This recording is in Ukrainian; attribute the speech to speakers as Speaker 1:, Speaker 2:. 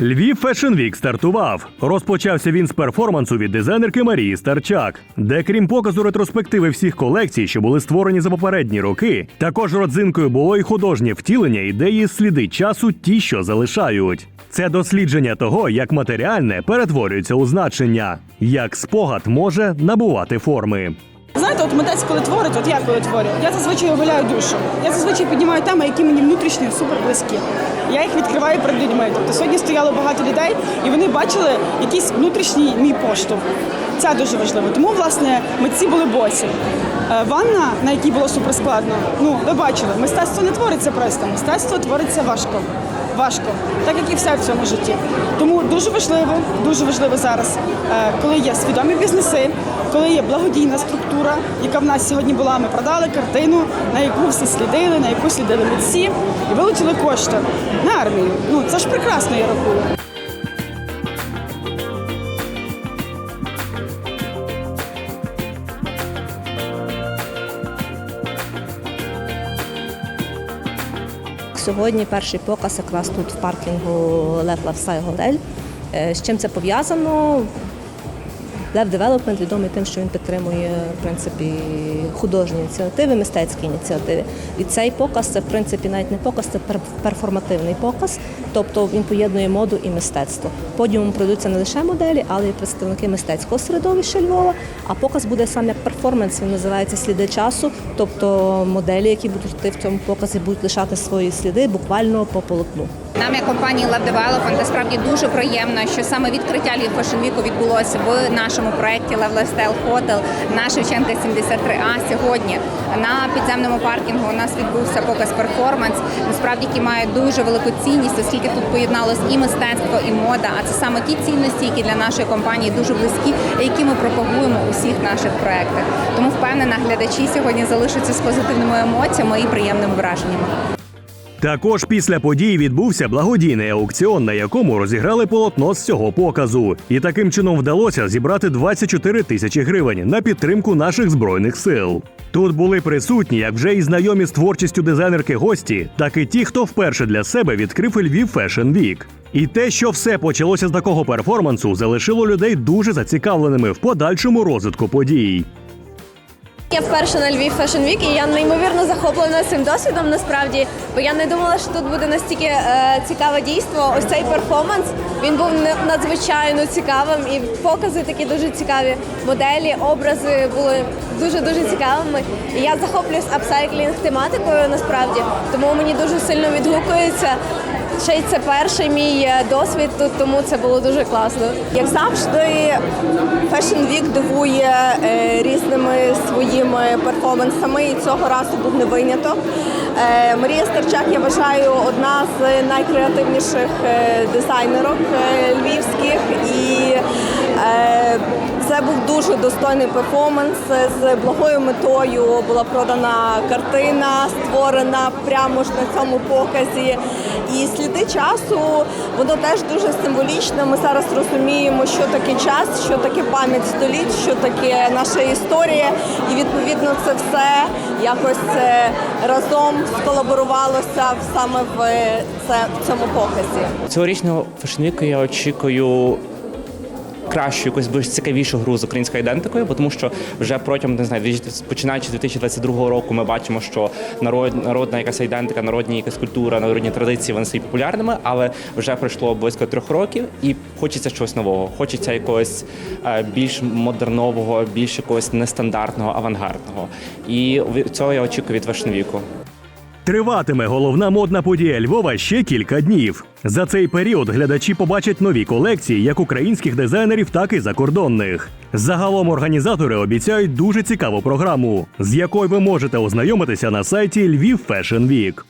Speaker 1: Львів Fashion Week стартував. Розпочався він з перформансу від дизайнерки Марії Старчак, де крім показу ретроспективи всіх колекцій, що були створені за попередні роки, також родзинкою було і художнє втілення ідеї сліди часу, ті, що залишають. Це дослідження того, як матеріальне перетворюється у значення, як спогад може набувати форми.
Speaker 2: Знаєте, от митець, коли творить, от я коли творю, я зазвичай оголяю душу. Я зазвичай піднімаю теми, які мені внутрішньо супер близькі. Я їх відкриваю перед людьми. Тобто сьогодні стояло багато людей, і вони бачили якийсь внутрішній мій поштовх. Це дуже важливо. Тому, власне, митці були босі. Е, Ванна, на якій було супер складно, ну ви бачили, мистецтво не твориться просто, мистецтво твориться важко. Важко, так як і все в цьому житті. Тому дуже важливо, дуже важливо зараз, е, коли є свідомі бізнеси, коли є благодійна структура, яка в нас сьогодні була. Ми продали картину, на яку всі слідили, на яку слідили митці, і вилучили кошти на армію. Ну це ж прекрасно, я рахую.
Speaker 3: Сьогодні перший показ якраз тут в паркінгу Лев Лавсай Готель. Е, З чим це пов'язано? Лев Девелопмент відомий тим, що він підтримує в принципі художні ініціативи, мистецькі ініціативи. І цей показ це в принципі навіть не показ, це пер- перформативний показ, тобто він поєднує моду і мистецтво. Подіумом пройдуться не лише моделі, але й представники мистецького середовища Львова. А показ буде сам як перформанс. Він називається Сліди часу. Тобто моделі, які будуть йти в цьому показі, будуть лишати свої сліди буквально по полотну.
Speaker 4: Нам, як компанії Lab Development, насправді дуже приємно, що саме відкриття Львів Fashion Week відбулося в нашому проєкті Love Lifestyle Hotel на Шевченка 73А. Сьогодні на підземному паркінгу у нас відбувся показ перформанс, насправді який має дуже велику цінність, оскільки тут поєдналось і мистецтво, і мода. А це саме ті цінності, які для нашої компанії дуже близькі, які ми пропагуємо у всіх наших проєктах. Тому впевнена, глядачі сьогодні залишаться з позитивними емоціями і приємними враженнями.
Speaker 1: Також після події відбувся благодійний аукціон, на якому розіграли полотно з цього показу. І таким чином вдалося зібрати 24 тисячі гривень на підтримку наших збройних сил. Тут були присутні як вже і знайомі з творчістю дизайнерки гості, так і ті, хто вперше для себе відкрив Львів Fashion Week. І те, що все почалося з такого перформансу, залишило людей дуже зацікавленими в подальшому розвитку подій.
Speaker 5: Я вперше на Львів Fashion Week і я неймовірно захоплена цим досвідом насправді, бо я не думала, що тут буде настільки е, цікаве дійство. Ось цей перформанс він був надзвичайно цікавим, і покази такі дуже цікаві. Моделі, образи були дуже дуже цікавими. І я захоплююсь апсайклінг тематикою насправді, тому мені дуже сильно відгукується. Ще й це перший мій е, досвід тут, тому це було дуже класно.
Speaker 6: Як завжди, Fashion Week дивує е, різними своїми перформансами, і цього разу був не виняток. Е, Марія Старчак, я вважаю, одна з найкреативніших е, дизайнерок львівських, і це був дуже достойний перформанс з благою метою. Була продана картина, створена прямо ж на цьому показі. І сліди часу воно теж дуже символічне. Ми зараз розуміємо, що таке час, що таке пам'ять століть, що таке наша історія. І відповідно це все якось е, разом сколаборувалося саме е, в цьому показі.
Speaker 7: Цьогорічного фешнвіку я очікую кращу, якусь більш цікавішу гру з українською ідентикою, бо тому що вже протягом не знаю, 2000 починаючи з 2022 року, ми бачимо, що народ, народна якась ідентика, народні якась культура, народні традиції вони стають популярними, але вже пройшло близько трьох років, і хочеться чогось нового. Хочеться якогось е, більш модернового, більш якогось нестандартного, авангардного. І цього я очікую від фешнвіку.
Speaker 1: Триватиме головна модна подія Львова ще кілька днів. За цей період глядачі побачать нові колекції як українських дизайнерів, так і закордонних. Загалом організатори обіцяють дуже цікаву програму, з якою ви можете ознайомитися на сайті Львів Fashion Week.